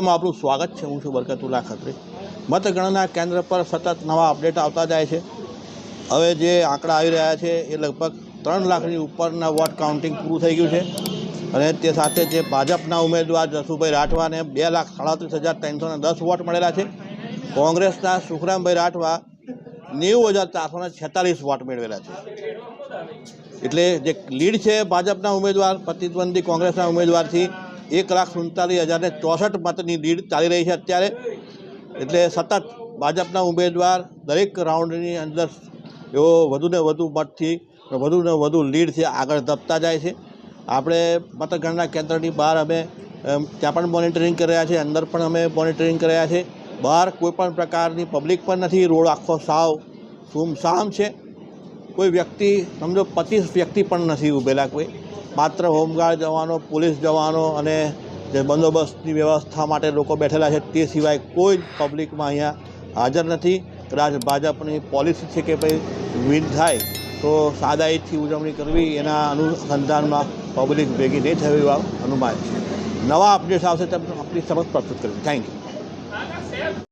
એમાં આપણું સ્વાગત છે. હું છું બરકતુલ્લા ખત્રી. મતગણના કેન્દ્ર પર સતત નવા અપડેટ આવતા જાય છે. હવે જે આંકડા આવી રહ્યા છે એ લગભગ ત્રણ લાખની ઉપરના વોટ કાઉન્ટિંગ પૂરું થઈ ગયું છે. અને તે સાથે જે ભાજપના ઉમેદવાર જસુભાઈ રાઠવાને બે લાખ સાડત્રીસ હજાર ત્રણસો ને દસ વોટ મળેલા છે. કોંગ્રેસના સુખરામભાઈ રાઠવા નેવું હજાર ચારસો ને છેતાલીસ વોટ મેળવેલા છે. એટલે જે લીડ છે ભાજપના ઉમેદવાર, પ્રતિદ્વંદી કોંગ્રેસના ઉમેદવારથી એક લાખ સુડતાલીસ હજારને ચોસઠ મતની લીડ ચાલી રહી છે અત્યારે. એટલે સતત ભાજપના ઉમેદવાર દરેક રાઉન્ડની અંદર એવો વધુને વધુ મતથી વધુને વધુ લીડથી આગળ ધપતા જાય છે. આપણે મતગણના કેન્દ્રની બહાર અમે ત્યાં પણ મોનિટરિંગ કરી રહ્યા છે અંદર પણ અમે મોનિટરિંગ કર્યા છે બહાર કોઈપણ પ્રકારની પબ્લિક પણ નથી, રોડ આખો સાવ સુમસામ છે. કોઈ વ્યક્તિ, સમજો, પચીસ વ્યક્તિ પણ નથી ઊભેલા કોઈ. માત્ર હોમગાર્ડ જવાનો, પોલીસ જવાનો અને જે બંદોબસ્તની વ્યવસ્થા માટે લોકો બેઠેલા છે તે સિવાય કોઈ જ પબ્લિકમાં અહીંયા હાજર નથી. કદાચ ભાજપની પોલિસી છે કે ભાઈ વિન થાય, તો સાદાઈથી ઉજવણી કરવી એના અનુસંધાનમાં પબ્લિક ભેગી નહીં થવી એવા અનુમાન છે. નવા અપડેટ્સ આવશે તેમ આપણી સમક્ષ પ્રસ્તુત કરીશું. Thank you.